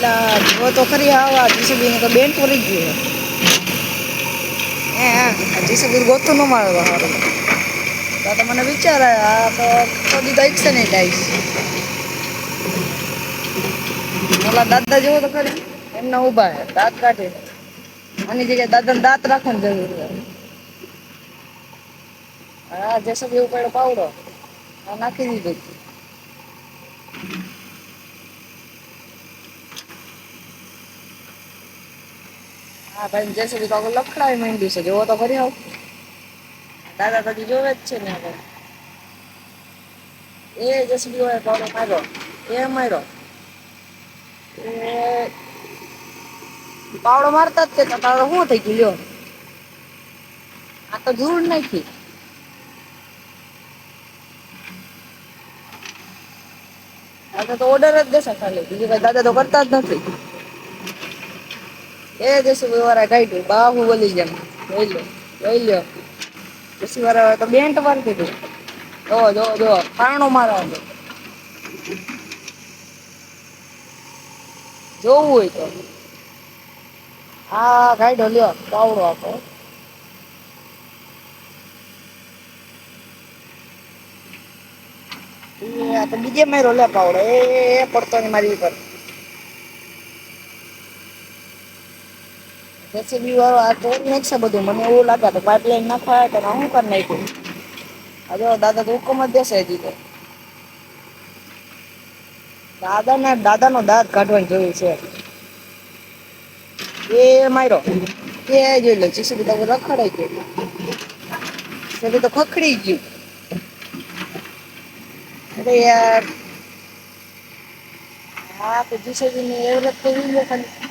એટલે જો તો ખરી આવા જીસીબી તો બેન પડી ગયું હે હે જીસીબી ગોતું ન મારે સારું તો તો મને વિચાર આવ્યો, આ તો કદી તો ઈચ્છે નહીં ડાઈશ ઓલા દાદા જેવો તો ખરી એમના ઊભા છે દાંત કાઢે આની જગ્યાએ દાદાને દાંત રાખવાની જરૂર છે હા જેસબી ઉપર પાવડો આ નાખી દીધું હા, ભાઈ જેસબી આગળ લખડાવી માંડ્યું છે, જોવો તો ખરી આવ. દાદા દાદી જોવે જ છે ને આગળ એ જેસબી હોય પાવડો માર્યો, એ માર્યો. પાવડો મારતા જ તે તો તારો શું થઈ ગયું, લ્યો. આ તો ધૂળ નાખી. દાદા તો ઓર્ડર જ દેશે ખાલી, બીજું કઈ દાદા તો કરતા જ નથી. એ જેસી વાળા કાઢ્યું બાહુ બોલી જેમ. જોઈ લો જોઈ લો. જેસી વાળા તો બેન્ટ મારી દીધું જો જો જો પાણો મારવા દો જોવું હોય તો. આ કાઢ્યો લ્યો પાવડો આપો. આ તો બીજે માર્યો લે પાવડો એ પડતો ને મારી ઉપર. જેસીબી વાળો આ તોડી નાખશે બધું મને એવું લાગે તો પાઇપલાઇન નાખવા તો હું કરી નાખ્યું? આ દાદા તો હુકમ જ દેશે હજી તો. દાદાને દાદાનો દાંત કાઢવાની જરૂર છે. એ માર્યો. એ જોઈ લો જીસીબી તો રખડાઈ ગયું. જીસીબી તો ખખડી ગયું. અરે યાર. હા, તો જીસીબી ની એવરેજ તો ઈ ખાલી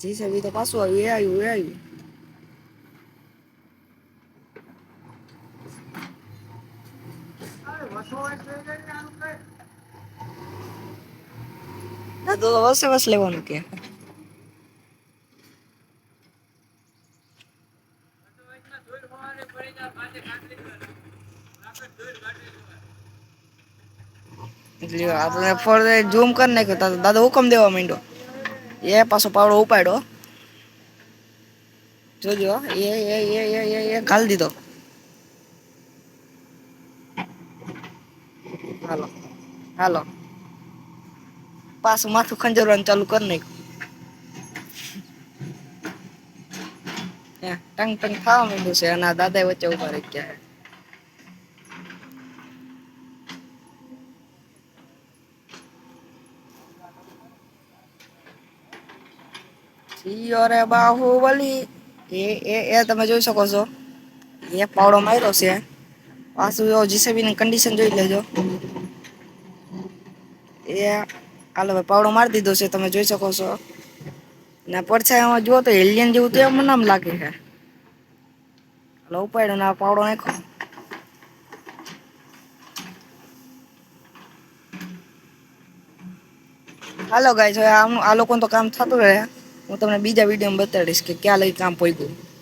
જીસીબી તો પાછું આવ્યું એ આવ્યું એ આવ્યું ના તો વસે વસ લેવાનું કે એટલે આપણે ફોર ઝૂમ કરી નાખ્યો તો દાદા હુકમ દેવા માંડ્યો એ પાછો પાવડો ઉપાડ્યો. જોજો, એ એ એ એ એ ઘાલ દીધો. હાલો હાલો. પાછું માથું ખંજરવાનું ચાલુ કરી નાખ્યું ટંગ ટંગ ખાવા માંડ્યું છે અને દાદા વચ્ચે ઊભા રહી ગયા. સિયો રે બાહુબલી એ એ એ તમે જોઈ શકો છો. એ પાવડો માર્યો છે. પાછું જો જીસીબી ની કન્ડિશન જોઈ લેજો. એ, હાલો ભાઈ પાવડો મારી દીધો છે, તમે જોઈ શકો છો. ને પડછાયામાં જુઓ તો એલિયન જેવું તો એમ નામ લાગે છે. હાલો, ઉપાડ્યો ને આ પાવડો નાખ્યો. હાલો ગાય જો આમ, આ લોકોનું તો કામ થતું રહે. હું તમને બીજા વિડીયોમાં બતાડીશ કે ક્યાં લઈ કામ પહોંચ્યું.